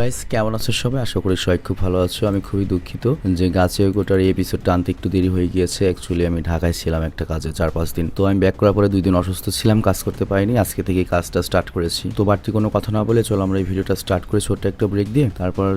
Guys কেমন আছো সবাই? আশা করি সবাই খুব ভালো আছো। আমি খুবই দুঃখিত যে গাছে গোটার এই এপিসোডটা আনতে একটু দেরি হয়ে গিয়েছে। অ্যাকচুয়ালি আমি ঢাকায় ছিলাম একটা কাজে চার পাঁচ দিন। তো আমি ব্যাক করার পরে দুই দিন অসুস্থ ছিলাম, কাজ করতে পারিনি। আজকে থেকে কাজটা স্টার্ট করেছি। তো বাড়তি কোনো কথা না বলে চলো আমরা এই ভিডিওটা স্টার্ট করে, ছোট্ট একটা ব্রেক দিয়ে। তারপর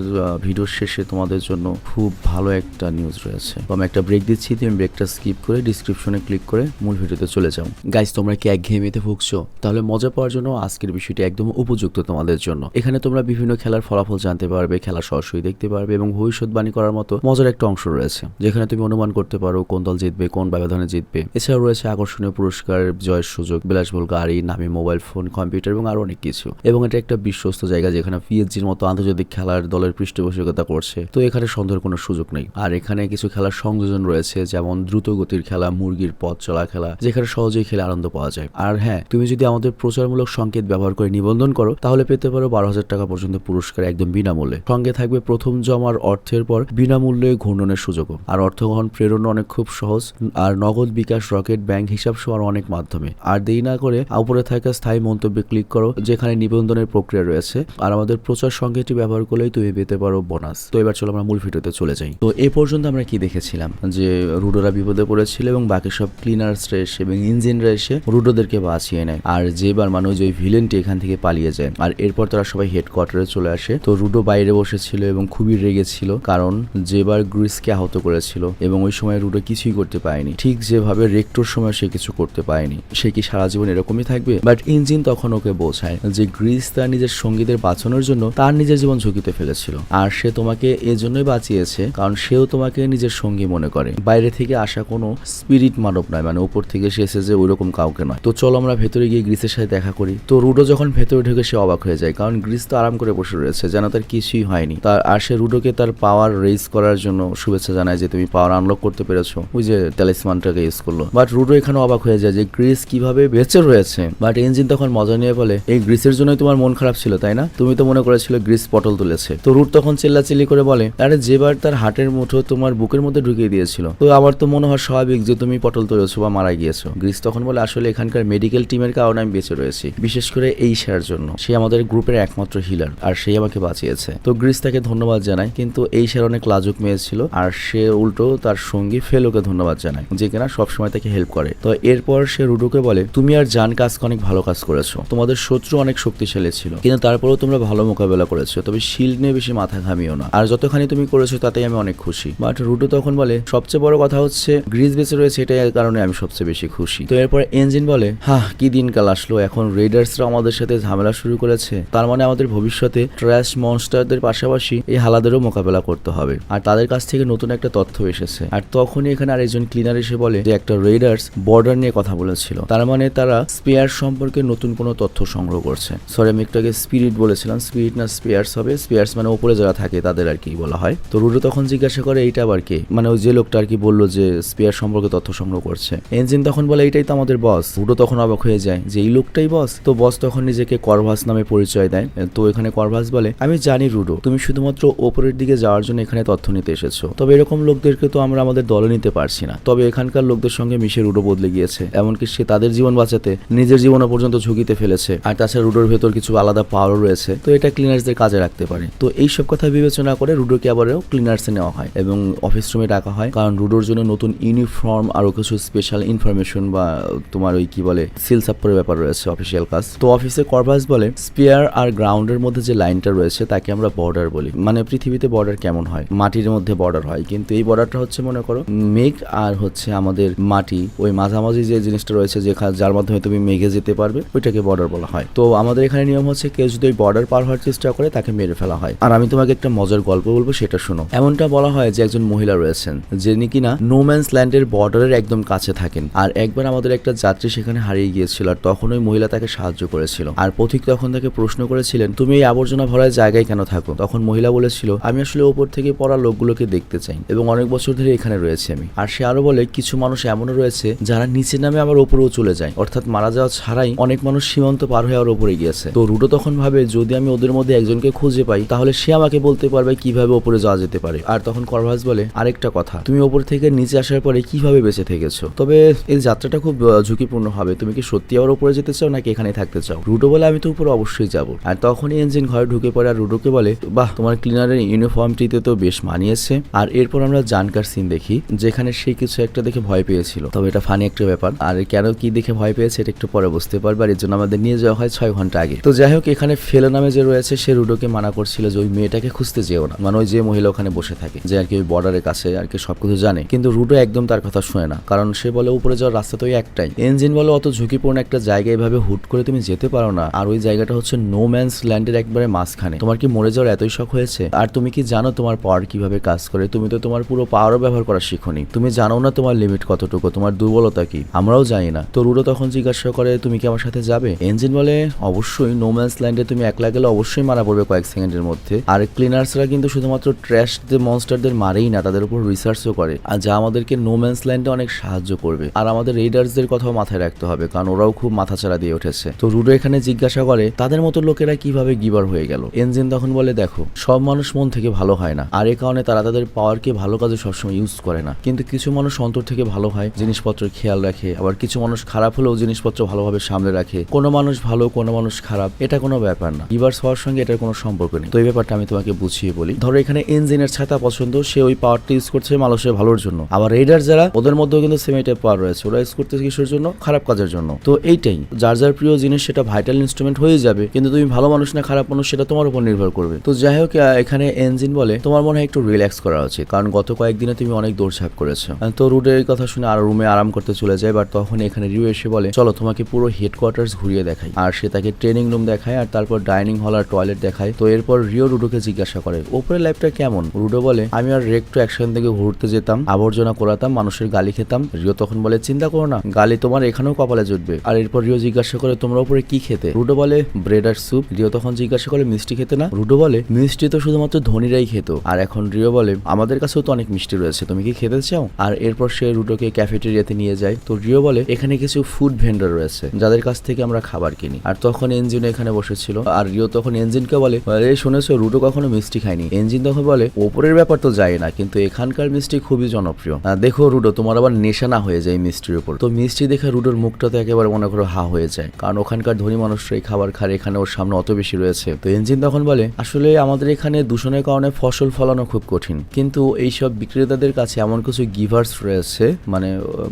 ভিডিওর শেষে তোমাদের জন্য খুব ভালো একটা নিউজ রয়েছে। তো আমি একটা ব্রেক দিচ্ছি, তুমি ব্রেকটা স্কিপ করে ডিসক্রিপশনে ক্লিক করে মূল ভিডিওতে চলে যাও। গাইস তোমরা কি এক ঘেমেতে ভুগছো? তাহলে মজা পাওয়ার জন্য আজকের বিষয়টি একদম উপযুক্ত তোমাদের জন্য। এখানে তোমরা বিভিন্ন খেলার ফলাফল জানতে পারবে খেলা সরাসরি দেখতে পারবে এবং ভবিষ্যৎবাণী করার মতো মজার একটা অংশ রয়েছে, যেখানে তুমি অনুমান করতে পারো কোন দল জিতবে, কোন ব্যবধানে জিতবে। এছাড়াও রয়েছে আকর্ষণীয় পুরস্কার, জয়ের সুযোগ, বিলাসবহুল গাড়ি, নামি মোবাইল ফোন, কম্পিউটার এবং আরও অনেক কিছু। এবং এটা একটা বিশ্বস্ত জায়গা যেখানে পিএসজির মতো আন্তর্জাতিক খেলার দলের পৃষ্ঠপোষকতা করছে। তো এখানে সন্দেহের কোনো সুযোগ নেই। আর এখানে কিছু খেলার সংযোজন রয়েছে, যেমন দ্রুত গতির খেলা, মুরগির পথ চলা খেলা, যেখানে সহজেই খেলে আনন্দ পাওয়া যায়। আর হ্যাঁ তুমি যদি আমাদের প্রচারমূলক সংকেত ব্যবহার করে নিবন্ধন করো, তাহলে পেতে পারো বারো হাজার টাকা পর্যন্ত পুরস্কার একদম বিনামূল্যে। সঙ্গে থাকবে প্রথম জমার অর্থের পর বিনামূল্যে ঘূর্ণনের সুযোগও। আর অর্থ গ্রহণ প্রেরণ অনেক খুব সহজ, আর নগদ বিকাশ রকেট ব্যাংক হিসাব সহ অনেক মাধ্যমে। আর দেরি না করে উপরে থাকা স্থায়ী মন্তব্যে ক্লিক করো, যেখানে নিবন্ধনের প্রক্রিয়া রয়েছে। আর আমাদের প্রচার সংকেতটি ব্যবহার করলেই তুমি পেতে পারো বোনাস। তো এবার চলো আমরা মূল ভিডিওতে চলে যাই। তো এ পর্যন্ত আমরা কি দেখেছিলাম? যে রুডোরা বিপদে পড়েছিল এবং বাকি সব ক্লিনার্সরা এসে এবং ইঞ্জিনরা এসে রুডোদেরকে বাঁচিয়ে নেয়। আর যেবার মানুষ ওই ভিলেনটি এখান থেকে পালিয়ে যায়, আর এরপর তারা সবাই হেডকোয়ার্টারে চলে আসে। তো রুডো বাইরে বসেছিল এবং খুবই রেগেছিল কারণ যেবার গ্রিসকে আহত করেছিল এবং ওই সময় রুডো কিছুই করতে পারেনি। ঠিক যেভাবে রেক্টোর সময় সে কিছু করতে পারেনি। সে কি সারা জীবন এরকমই থাকবে? বাট ইঞ্জিন তখন ওকে বোঝায় যে গ্রিস তার নিজের সঙ্গীদের বাঁচানোর জন্য তার নিজের জীবন ঝুঁকিতে ফেলেছিল। আর সে তোমাকে এজন্যই বাঁচিয়েছে, কারণ সেও তোমাকে নিজের সঙ্গী মনে করে। বাইরে থেকে আসা কোনো স্পিরিট মানব নয় মানে উপর থেকে সে এসেছে ওইরকম কাউকে নয়। তো চলো আমরা ভেতরে গিয়ে গ্রিসের সাথে দেখা করি। তো রুডো যখন ভেতরে ঢুকে সে অবাক হয়ে যায়, কারণ গ্রিস তো আরাম করে বসে রয়েছে। যেন তার কিছুই হয়নি। তার আর সে রুডোকে তার পাওয়ার রেজ করার জন্য শুভেচ্ছা জানায় যে তুমি পাওয়ার আনলক করতে পেরেছ। ওই যে ট্যালিসমানটাকে ইউজ করল। বাট রুডো এখানে অবাক হয়ে যায় যে গ্রিস কীভাবে বেঁচে রয়েছে। বাট ইঞ্জিন তখন মজা নিয়ে বলে, এই গ্রিসের জন্যই তোমার মন খারাপ ছিল, তাই না? তুমি তো মনে করেছিল গ্রিস পটল তুলেছে। তো রুট তখন চিল্লাচিল্লি করে বলে, আরে যেবার তার হাটের মুঠো তোমার বুকের মধ্যে ঢুকিয়ে দিয়েছিল, তো আমার তো মনে হয় স্বাভাবিক যে তুমি পটল তুলেছো বা মারা গিয়েছো। গ্রিস তখন বলে, আসলে এখানকার মেডিকেল টিমের কারণে আমি বেঁচে রয়েছি, বিশেষ করে এই সেরার জন্য। সে আমাদের গ্রুপের একমাত্র হিলার আর সেই আমাকে বাঁচিয়েছে। তো গ্রিস তাকে ধন্যবাদ জানায় কিন্তু এই সের অনেক লাজুক মেয়ে ছিল, আর সে উল্টো তার সঙ্গী ফেলোকে ধন্যবাদ জানায়, যে কিনা সবসময় তাকে হেল্প করে। তো এরপর সে রুডোকে বলে, তুমি আর জান কাজকে অনেক ভালো কাজ করেছ। তোমাদের শত্রু অনেক শক্তিশালী ছিল, কিন্তু তারপরেও তোমরা ভালো মোকাবেলা করেছ। তবে শিল্ড নিয়ে বেশি মাথা ঘামিও না। আর যতখানি তুমি করেছ, তাতেই আমি অনেক খুশি। বাট রুডো তখন বলে, সবচেয়ে বড় কথা হচ্ছে, গ্রিস বেঁচে রয়েছে, এটাই কারণে আমি সবচেয়ে বেশি খুশি। তো এরপর ইঞ্জিন বলে হ্যাঁ কি দিনকাল আসলো। এখন রেডার্সরা আমাদের সাথে ঝামেলা শুরু করেছে। তার মানে আমাদের ভবিষ্যতে ট্র্যাশ মনস্টারদের পাশাপাশি এই হালাদেরও মোকাবেলা করতে হবে। আর তাদের কাছ থেকে নতুন একটা তথ্য এসেছে। আর তখনই এখানে আরেকজন ক্লিনার এসে বলে যে, একটা রেডার্স বর্ডার নিয়ে কথা বলেছিল। তার মানে তারা স্পেয়ার সম্পর্কে নতুন কোনো তথ্য সংগ্রহ করছে। সরি আমি একটু আগে স্পিরিট বলেছিলাম। স্পিরিট না স্পেয়ার্স হবে। স্পেয়ার্স মানে উপরে যারা থাকে তাদের আর কি বলা হয়। তো রুডো তখন জিজ্ঞাসা করে, এইটা আবার কে? মানে ওই যে লোকটা আর কি বলল যে স্পেয়ার সম্পর্কে তথ্য সংগ্রহ করছে। এনজিন তখন বলে, এইটাই তো আমাদের বস রুডো তখন অবাক হয়ে যায় যে, এই লোকটাই বস তো বস তখন নিজেকে করভাস নামে পরিচয় দেয়। তো এখানে করভাস বলে আমি জানি রুডো, তুমি শুধুমাত্র ওপরের দিকে যাওয়ার জন্য এখানে তথ্য নিতে এসেছ। তবে এরকম লোকদেরকে তো আমরা আমাদের দলে নিতে পারছি না। তবে এখানকার লোকদের সঙ্গে মিশে রুডো বদলে গিয়েছে, এমনকি সে তাদের জীবন বাঁচাতে নিজের জীবনও পর্যন্ত ঝুঁকিতে ফেলেছে। আর তাছাড়া রুডোর ভেতর কিছু আলাদা পাওয়ারও রয়েছে, তো এটা ক্লিনার্সদের কাজে রাখতে পারে। তো এই সব কথা বিবেচনা করে রুডোকে আবারও ক্লিনার্সে নেওয়া হয় এবং অফিস রুমে ডাকা হয়, কারণ রুডোর জন্য নতুন ইউনিফর্ম আরও কিছু স্পেশাল ইনফরমেশন বা তোমার ওই কি বলে সিল সাপ্পরের ব্যাপার রয়েছে অফিসিয়াল কাজ। তো অফিসে করভাস বলে স্পিয়ার আর গ্রাউন্ডের মধ্যে যে লাইনটা রয়েছে তাকে আমরা বর্ডার বলি। মানে পৃথিবীতে বর্ডার কেমন হয়? মাটির মধ্যে বর্ডার হয়। কিন্তু এই বর্ডারটা হচ্ছে, মনে করো, মেঘ আর হচ্ছে আমাদের মাটি। ওই মাঝামাঝি যে জিনিসটা রয়েছে, যে যার মাধ্যমে তুমি মেঘে যেতে পারবে, ওইটাকে বর্ডার বলা হয়। তো আমাদের এখানে নিয়ম হচ্ছে, কেউ যদি বর্ডার পার হওয়ার চেষ্টা করে, তাকে মেরে ফেলা হয়। আর আমি তোমাকে একটা মজার গল্প বলব, সেটা শোনো। এমনটা বলা হয় যে একজন মহিলা রয়েছেন, যিনি কিনা নোম্যান্স ল্যান্ডের বর্ডারের একদম কাছে থাকেন। আর একবার আমাদের একটা যাত্রী সেখানে হারিয়ে গিয়েছিল, আর তখন ওই মহিলা তাকে সাহায্য করেছিল। আর পথিক তখন তাকে প্রশ্ন করেছিলেন, তুমি এই আবর্জনা ভরার জায়গায় কেন থাকো তখন মহিলা বলেছিল, আমি আসলে ওপর থেকে পড়া লোকগুলোকে দেখতে চাই এবং অনেক বছর ধরে এখানে রয়েছে আমি। আর সে আরও বলে, কিছু মানুষ এমনও রয়েছে যারা নিচে নামে আবার ওপরেও চলে যায়। অর্থাৎ মারা যাওয়া ছাড়াই অনেক মানুষ সীমান্ত পার হয়ে আর ওপরে গিয়েছে। তো রুডো তখন ভাবে, যদি আমি ওদের মধ্যে একজনকে খুঁজে পাই, তাহলে সে আমাকে বলতে পারবে কীভাবে ওপরে যাওয়া যেতে পারে। আর তখন করভাস বলে, আরেকটা কথা, তুমি ওপর থেকে নিচে আসার পরে কীভাবে বেঁচে থেকেছো? তবে এই যাত্রাটা খুব ঝুঁকিপূর্ণ হবে। তুমি কি সত্যি আবার উপরে যেতে চাও নাকি এখানে থাকতে চাও? রুডো বলে, আমি তো উপরে অবশ্যই যাব। আর তখনই ইঞ্জিন ঘরে ঢুকে পড়ে আর রুডোকে বলে, বাহ, তোমার ক্লিনারের ইউনিফর্মটিতে তো বেশ মানিয়েছে আর এরপর আমরা জানকার সিন দেখি, যেখানে সে কিছু একটা দেখে ভয় পেয়েছিল। তবে এটা ফানি একটা ব্যাপার। আর কেন কি দেখে ভয় পেয়েছে, এটা একটু পরে বুঝতে পারবে। আর এর জন্য আমাদের নিয়ে যাওয়া হয় ছয় ঘণ্টা আগে। তো যাই হোক, এখানে ফেলো নামে যে রয়েছে, সে রুডোকে মানা করছিল যে ওই মেয়েটাকে খুঁজতে যেও না। মানে ওই যে মহিলা ওখানে বসে থাকে, যে আর কি ওই বর্ডারের কাছে আর কি সবকিছু জানে। কিন্তু রুডো একদম তার কথা শুনে না। কারণ সে বলে, উপরে যাওয়ার রাস্তা তো একটাই। ইঞ্জিন বলে, অত ঝুঁকিপূর্ণ একটা জায়গায় এভাবে হুট করে তুমি যেতে পারো না। আর ওই জায়গাটা হচ্ছে নো ম্যানস ল্যান্ডের একবারে মাঝখানে। তোমার কি মরে যাওয়ার এতই শখ হয়েছে? আর তুমি কি জানো তোমার পাওয়ার কীভাবে কাজ করে? তুমি তো তোমার পুরো পাওয়ারও ব্যবহার করা শিখোনি। তুমি জানো না তোমার লিমিট কতটুকু, তোমার দুর্বলতা কি? আমরাও জানি না। তো রুডো তখন জিজ্ঞাসা করে, তুমি কি আমার সাথে যাবে? ইঞ্জিন বলে, অবশ্যই। নোম্যান্স ল্যান্ডে তুমি একলা গেলে অবশ্যই মারা পড়বে কয়েক সেকেন্ডের মধ্যে। আর ক্লিনার্সরা কিন্তু শুধুমাত্র ট্র্যাশ ট্র্যাশদের মনস্টারদের মারেই না, তাদের উপর রিসার্চও করে। আর যা আমাদেরকে নোম্যান্স ল্যান্ডে অনেক সাহায্য করবে। আর আমাদের রেডার্সদের কথাও মাথায় রাখতে হবে, কারণ ওরাও খুব মাথাচাড়া দিয়ে উঠেছে। তো রুডো এখানে জিজ্ঞাসা করে, তাদের মতো লোকেরা কীভাবে গিবার হয়ে গেল? এনজিন তখন বলে, দেখো, সব মানুষ মন থেকে ভালো হয় না। আর এ কারণে তারা তাদের পাওয়ারকে ভালো কাজে সবসময় ইউজ করে না। কিন্তু কিছু মানুষ অন্তর থেকে ভালো হয় জিনিসপত্রের খেয়াল রাখে। আবার কিছু মানুষ খারাপ হলেও জিনিসপত্র ভালোভাবে সামলে রাখে। কোনো মানুষ ভালো, কোনো মানুষ খারাপ, এটা কোনো ব্যাপার না। গিভার্স হওয়ার সঙ্গে এটার কোনো সম্পর্ক নেই। তো এই ব্যাপারটা আমি তোমাকে বুঝিয়ে বলি। ধরো, এখানে ইঞ্জিনের ছাতা পছন্দ, সে ওই পাওয়ারটা ইউজ করছে মানুষের ভালোর জন্য। আবার রেডার যারা, ওদের মধ্যেও কিন্তু সেম টাইপ পাওয়ার রয়েছে। ওরা ইউজ করতেছে কিসের জন্য? খারাপ কাজের জন্য। তো এইটাই। যার যার প্রিয় জিনিস সেটা ভাইটাল ইনস্ট্রুমেন্ট হয়ে যাবে। কিন্তু তুমি ভালো মানুষ না, খারাপ মানুষ, সেটা তোমার উপর নির্ভর করবে। তো যাই হোক এখানে এনজিন বলে, তোমার মনে হয় একটু রিল্যাক্স করা উচিত। কারণ গত কয়েকদিনে তুমি অনেক দৌড়ঝাঁপ করেছ। তো রুডের কথা শুনে আর রুমে আরাম করতে চলে যায় বাট তখন এখানে রিউ এসে বলে, চলো, তোমাকে পুরো হেডকোয়ার্টার্স ঘুরিয়ে দেখাই। আর সে তাকে ট্রেনিং রুম দেখায়, আর তারপর ডাইনিং হল আর টয়লেট দেখায়। তো এরপর রিও রুডোকে জিজ্ঞাসা করে ওপরের লাইফটা কেমন? রুডো বলে, আমি আর রেক্টো একসাথে থেকে ঘুরতে যেতাম, আবর্জনা করাতাম মানুষের গালি খেতাম। রিও তখন বলে, চিন্তা করো না, গালি তোমার এখানেও কপালে জুটবে। আর এরপর রিও জিজ্ঞাসা করে, তোমরা উপরে কি খেতে? রুডো বলে, ব্রেড আর স্যুপ। রিও তখন জিজ্ঞাসা করে, মিষ্টি খেতে না? রুডো বলে, মিষ্টি তো শুধুমাত্র ধনীরাই খেত। আর এখন রিও বলে, আমাদের কাছেও তো অনেক মিষ্টি রয়েছে, তুমি কি খেতে চাও? আর এরপর সে রুডোকে ক্যাফেটেরিয়াতে নিয়ে যায়। তো রিও বলে, এখানে কিছু ফুড ভেন্ডার রয়েছে, যাদের কাছ থেকে আমরা খাবার কিনি। আর তখন এনজিন এখানে বসেছিল। আর রিও তখন এনজিনকে বলে, আরে শুনেছো, রুডো কখনো মিষ্টি খায়নি? এনজিন তখন বলে, ওপরের ব্যাপার তো যায় না, কিন্তু এখানকার মিষ্টি খুবই জনপ্রিয়। দেখো রুডো, তোমার আবার নেশা না হয়ে যায় মিষ্টির উপর। তো মিষ্টি দেখে রুডোর মুখটা তো একেবারে মনে করো হা হয়ে যায়, কারণ ওখানকার ধনী মানুষরা এই খাবার খায়, এখানে ওর সামনে অত বেশি রয়েছে। তো এনজিন তখন বলে, আসলে আমাদের এখানে দূষণের কারণে ফসল ফলানো খুব কঠিন, কিন্তু এইসব বিক্রেতাদের কাছে এমন কিছু গিভার্স রয়েছে মানে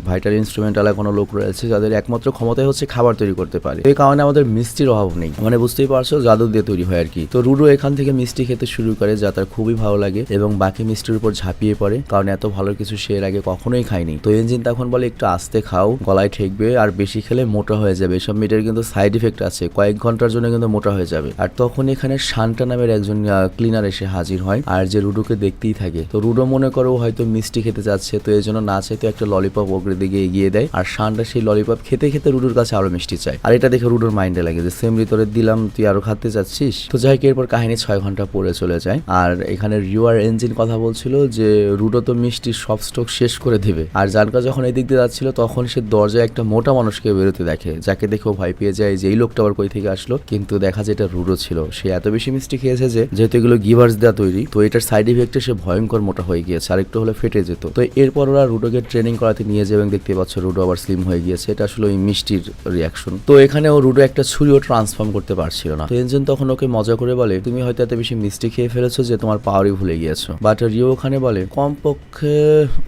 ভাইটাল ইনস্ট্রুমেন্ট কোনো লোক রয়েছে, যাদের একমাত্র ক্ষমতাই হচ্ছে খাবার তৈরি করতে পারে। এই কারণে আমাদের মিষ্টির অভাব নেই। মানে বুঝতেই পারছ, জাদু দিয়ে তৈরি হয় আর কি তো রুডো এখান থেকে মিষ্টি খেতে শুরু করে, যা তার খুবই ভালো লাগে, এবং বাকি মিষ্টির উপর ঝাঁপিয়ে পড়ে, কারণ এত ভালো কিছু সে এর আগে কখনোই খায়নি। তো ইঞ্জিন তখন বলে, একটু আস্তে খাও, গলায় ঠেকবে, আর বেশি খেলে মোটা হয়ে যাবে। এসব মিটের কিন্তু সাইড ইফেক্ট আছে, কয়েক ঘণ্টার জন্য কিন্তু মোটা হয়ে যাবে। আর তখন এখানে শান্তা নামের একজন ক্লিনার এসে হাজির হয়। আর যে রুডোকে দেখতেই থাকে। তো রুডো মনে করো হয়তো মিষ্টি খেতে চাচ্ছে, তো এই জন্য না চাইতে একটা ললিপপ ওগরে দিকে এগিয়ে দেয়। আর শানটা সেই ললিপপ খেতে খেতে রুডোর কাছে আরও মিষ্টি চায়। আর এটা দেখে রুডোর মাইন্ডে লাগে যে সেম তোরে দিলাম, তুই আরও খাতে চাচ্ছিস? তো যাই এরপর কাহিনী ছয় ঘণ্টা পরে চলে যায়। আর এখানে রিওয়ার এঞ্জিন কথা বলছিল যে, রুডো তো মিষ্টির সব স্টক শেষ করে দিবে। আর জানকা যখন এই দিক দিয়ে যাচ্ছিল, তখন সে দরজায় একটা মোটা মানুষকে বেরোতে দেখে, যাকে দেখেও ভয় পেয়ে যায় যে, এই লোকটা আবার কই থেকে আসলো? কিন্তু দেখা যায় এটা রুডো ছিল। সে এত বেশি মিষ্টি খেয়েছে যে, যেহেতু এগুলো গিভার্স দেওয়া তৈরি, তো এটার সাইড ইফেক্টে সে ভয়ঙ্কর মোটা হয়ে গিয়েছে আর একটু হলে ফেটে যেত। তো এরপর ওরা রুডোকে ট্রেনিং করাতে নিয়ে যাবে এবং দেখতে পাচ্ছ রুডো আবার স্লিম হয়ে গিয়েছে, এটা আসলে ওই মিষ্টির রিয়াকশন তো এখানে ও রুডো একটা ছুরিও ট্রান্সফর্ম করতে পারছিল না। তো তখন ওকে মজা করে বলে, তুমি হয়তো এত বেশি মিষ্টি খেয়ে ফেলেছো যে তোমার পাওয়ারই ভুলে গিয়েছো। বাট রিও ওখানে বলে, কমপক্ষে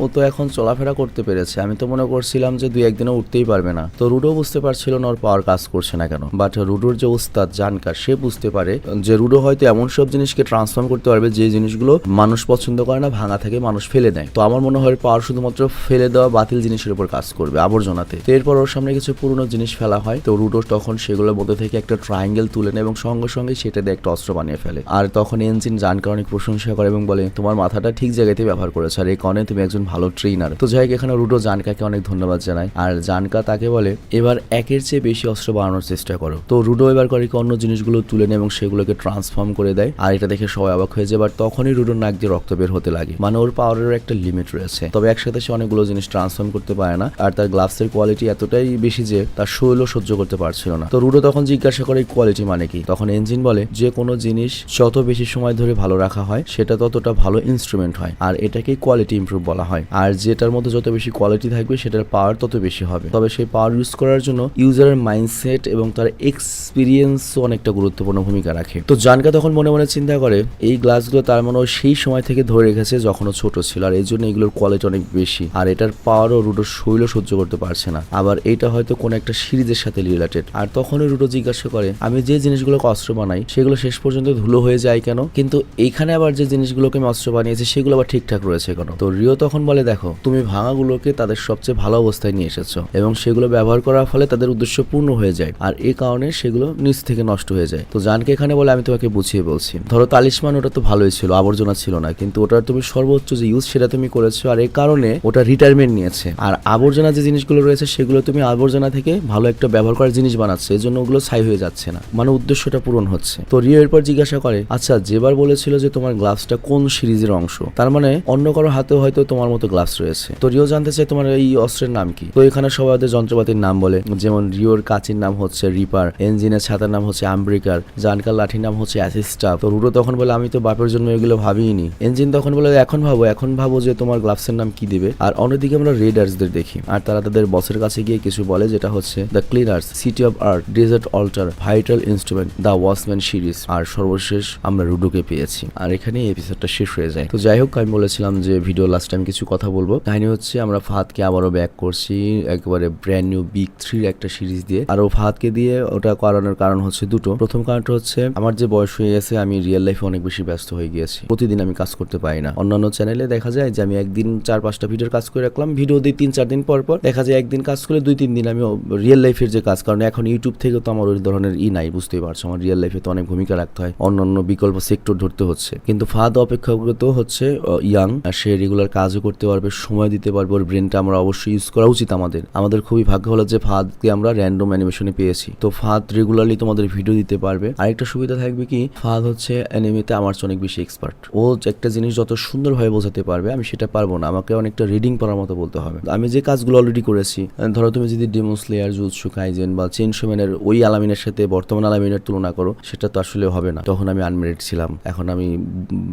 ও তো এখন চলাফেরা করতে পেরেছে, আমি তো মনে করছিলাম যে দুই একদিনে উঠতেই পারবে না। তো রুডো বুঝতে পারছিল না ওর পাওয়ার কাজ করছে না কেন। বাট রুডোর যে ওস্তাদ জানকার, সে বুঝতে পারে যে রুডো হয়তো এমন সব জিনিসকে ট্রান্সফর্ম করতে পারবে যে জিনিসগুলো মানুষ পছন্দ করে না, ভাঙা থাকে মানুষ ফেলে দেয়। তো আমার মনে হয় পাওয়ার শুধুমাত্র ফেলে দেওয়া বাতিল জিনিসের উপর কাজ করবে, আবর্জনাতে। তো এরপর ওর সামনে কিছু পুরনো জিনিস ফেলা হয়। তো রুডো তখন সেগুলোর মধ্যে থেকে একটা ট্রায়াঙ্গেল তুলে নেয় এবং সঙ্গে সঙ্গে সেটা দিয়ে একটা অস্ত্র বানিয়ে ফেলে। আর তখন এনজিন জানকার অনেক প্রশংসা করে এবং বলে, তোমার মাথাটা ঠিক জায়গাতে ব্যবহার করেছ আর এই কনে তুমি একজন ভালো ট্রেনার তো যাই এখানে রুডো জানকাকে অনেক ধন্যবাদ জানায়। আর জানকা তাকে বলে, এবার একের চেয়ে বেশি অস্ত্র বানানোর চেষ্টা করো। তো রুডো এবার করে অন্য জিনিসগুলো তুলে নেয় এবং সেগুলোকে ট্রান্সফর্ম করে দেয়, আর এটা দেখে সবাই অবাক হয়ে যায় বাট তখনই রুডোর নাক দিয়ে রক্ত বের হতে লাগে। মানে ওর পাওয়ারের একটা লিমিট রয়েছে। তবে একসাথে সে অনেকগুলো জিনিস ট্রান্সফর্ম করতে পারে না, আর তার গ্লাভসের কোয়ালিটি এতটাই বেশি যে তার শৈল সহ্য করতে পারছিল না। তো রুডো তখন জিজ্ঞাসা করে কোয়ালিটি মানে কি? তখন ইঞ্জিন বলে, যে কোনো জিনিস যত বেশি সময় ধরে ভালো রাখা হয়, সেটা ততটা ভালো ইনস্ট্রুমেন্ট হয়, আর এটাকেই কোয়ালিটি ইমপ্রুভ বলা হয়। আর যেটার মধ্যে যত বেশি কোয়ালিটি থাকবে, সেটার পাওয়ার তত বেশি হবে। তবে সেই পাওয়ার ইউজ করার জন্য ইউজারের মাইন্ডসেট এবং তার এক্সপিরিয়েন্সও অনেকটা গুরুত্বপূর্ণ ভূমিকা রাখে। তো জানকা তখন মনে মনে চিন্তা করে, এই গ্লাসগুলো তার মনে সেই সময় থেকে ধরে রেখেছে যখন ছোট ছিল, আর এই জন্য এগুলোর কোয়ালিটি অনেক বেশি। আর এটার পাওয়ারও রুডোর শৈল সহ্য করতে পারছে না। আবার এটা হয়তো কোনো একটা সিরিজের সাথে রিলেটেড আর তখনই রুডো জিজ্ঞাসা করে, আমি যে জিনিসগুলোকে অস্ত্র বানাই, সেগুলো শেষ পর্যন্ত ধুলো হয়ে যায় কেন? কিন্তু এখানে আবার যে জিনিসগুলোকে আমি অস্ত্র বানিয়েছি, সেগুলো আবার ঠিকঠাক রয়েছে কেন? তো রিও তখন বলে, দেখো, তুমি ভাঙাগুলোকে তাদের সবচেয়ে ভালো অবস্থায় নিয়ে এসেছ এবং সেগুলো ব্যবহার করার ফলে তাদের উদ্দেশ্য পূর্ণ হয়ে যায়। আর এই কারণে সেগুলো নিচ থেকে নষ্ট হয়ে যায়। তো জানকে এখানে বলে আমি তোমাকে বুঝিয়ে বলছি। ধরো তালিশমান ওটা তো ভালোই ছিল, আবর্জনা ছিল না, কিন্তু ওটার তুমি সর্বোচ্চ যে ইউজ সেটা তুমি করেছ, আর এই কারণে ওটা রিটায়ারমেন্ট নিয়েছে। আর আবর্জনা যে জিনিসগুলো রয়েছে, সেগুলো তুমি আবর্জনা থেকে ভালো একটা ব্যবহার করার জিনিস বানাচ্ছে এই জন্য ওগুলো ছাই হয়ে যাচ্ছে না। মানে উদ্দেশ্যটা পূরণ হচ্ছে। তো রিও এরপর জিজ্ঞাসা করে আচ্ছা যেবার বলেছিল যে তোমার গ্লাভসটা কোন সিরিজের অংশ? তার মানে অন্য কারও হাতেও হয়তো তোমার মতো গ্লাভস রয়েছে। তো রিও জানতে চাই তোমার এই অস্ত্রের নাম কি? তো এখানে সবাই ওদের যন্ত্রপাতির নাম বলে, যেমন রিওর কাচির নাম হচ্ছে রিপার ইঞ্জিনের ছাতার নাম হচ্ছে আম্ব্রিকার জানকার লাঠির নাম হচ্ছে অ্যাসিস্টাফ তো রুডো তখন বলে, আমি তো বাপের জন্য এগুলো ভাবিনি ইঞ্জিন তখন বলে, এখন ভাবো এখন ভাবো যে তোমার গ্লাভসের নাম কি দিবে? আর অন্যদিকে আমরা রেডার্সদের দেখি। আর তারা তাদের বসের কাছে গিয়ে কিছু বলে, যেটা হচ্ছে the cleaners city of art desert alter vital instrument the watchman series আর সর্বশেষ আমরা রুডোকে পেয়েছি। আর এখানে এপিসোডটা শেষ হয়ে যায়। তো যাই হোক, আমি বলেছিলাম যে ভিডিও লাস্ট টাইম কিছু কথা বলব। কাহিনী হচ্ছে, আমরা ফাহাদকে আবারও ব্যাক করছি একেবারে ব্র্যান্ড নিউ বিগ থ্রির একটা সিরিজ দিয়ে। আর ও ফাহাদকে দিয়ে ওটা করানোর কারণ হচ্ছে দুটো। প্রথম কারণটা হচ্ছে, আমার যে বয়স হয়ে গেছে, আমি রিয়েল লাইফে অনেক বেশি ব্যস্ত হয়ে গিয়েছি। প্রতিদিন আমি কাজ করতে পারি না। অন্যান্য চ্যানেলে দেখা যায় যে, আমি একদিন চার, পাঁচটা ভিডিওর কাজ করে রাখলাম। ভিডিও দিই তিন, চার দিন পর পর দেখা যায় একদিন কাজ করলে দুই, তিন দিন আমি রিয়েল লাইফের যে কাজ, কারণ এখন ইউটিউব থেকে তো আমার ওই ধরনের ই নাই, বুঝতেই পারছ। আমার রিয়েল লাইফে তো অনেক ভূমিকা রাখতে হয়। অন্য অন্য বিকল্প সেক্টর ধরতে হচ্ছে। কিন্তু ফাদ অপেক্ষাকৃত হচ্ছে ইয়াং সে রেগুলার কাজও করতে পারবে, সময় দিতে পারবে। ওর ব্রেনটা আমরা অবশ্যই ইউজ করা উচিত আমাদের। আমাদের খুবই ভাগ্য হলো যে, ফাদকে আমরা র্যান্ডম অ্যানিমেশনে পেয়েছি। তো ফাদ রেগুলারলি তোমাদের ভিডিও দিতে পারবে। আরেকটা সুবিধা থাকবে কি ফাদ হচ্ছে অ্যানিমেতে আমার চেয়ে অনেক বেশি এক্সপার্ট ও একটা জিনিস যত সুন্দরভাবে বোঝাতে পারবে, আমি সেটা পারব না। আমাকে অনেকটা রিডিং পড়ার মতো বলতে হবে। আমি যে কাজগুলো অলরেডি করেছি ধরো তুমি যদি ডেমোসলেয়ার জুৎসু কাইজেন বা চেন চেনশোম্যানের ওই আলামিনের সাথে বর্তমান আলামিনের তুলনা করো, সেটা তো আসলে হবে না। তখন আমি আনমেরিড ছিলাম। এখন আমি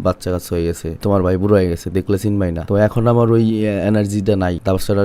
বাচ্চা কাচ্চা হয়ে গেছে। তোমার ভাই বুড়ো হয়ে গেছে। দেখলে চিনবাই না। তো এখন আমার ওই এনার্জিটা নাই। তাছাড়া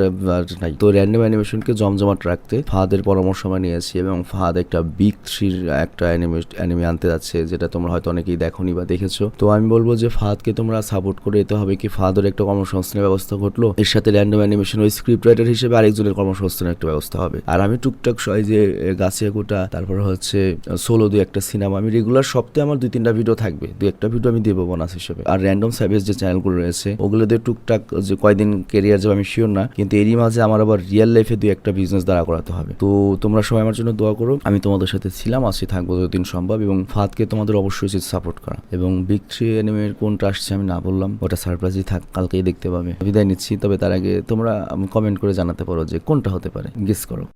নাই। তো র্যান্ডম অ্যানিমেশনকে জমজমাট রাখতে ফাহাদের পরামর্শ আমি নিয়েছি এবং ফাহাদ একটা বিগ থ্রির একটা অ্যানিমে অ্যানিমে আনতে যাচ্ছে। যেটা তোমরা হয়তো অনেকেই দেখোনি বা দেখেছ। তো আমি বলব যে ফাহাদকে তোমরা সাপোর্ট করে এতে হবে কি ফাহাদের একটা কর্মসংস্থানের ব্যবস্থা ঘটলো। এর সাথে র্যান্ডম অ্যানিমেশন ওই স্ক্রিপ্ট রাইটার হিসেবে আরেকজনের কর্মসংস্থানের একটা ব্যবস্থা হবে। আর আমি টুকটাক সয় যে গাছিয়া গোটা তারপর হচ্ছে সোলো দুই একটা সিনেমা আমি রেগুলার সপ্তাহে আমার দুই তিনটা ভিডিও থাকবে। দুই একটা ভিডিও আমি দেবো বোনাস হিসেবে। আর র্যান্ডম সার্ভিস যে চ্যানেলগুলো রয়েছে ওগুলো দিয়ে টুকটাক যে কয়দিন কেরিয়ার যাবে আমি শিওর না, কিন্তু এরই মাঝে আমার আবার রিয়েল লাইফে দুই একটা বিজনেস দাঁড়া করাতে হবে। তো তোমরা সবাই আমার জন্য দোয়া করো। আমি তোমাদের সাথে ছিলাম আসি থাকব যতদিন সম্ভব এবং ফাদকে তোমাদের অবশ্যই উচিত সাপোর্ট করা। এবং বিগ থ্রি অ্যানিমের কোনটা আসছে আমি না বললাম, ওটা সারপ্রাইজই থাক, কালকেই দেখতে পাবে। বিদায় নিচ্ছি, তবে তার আগে তোমরা কমেন্ট করে জানাতে পারো যে কোনটা হতে পারে। গেস করো।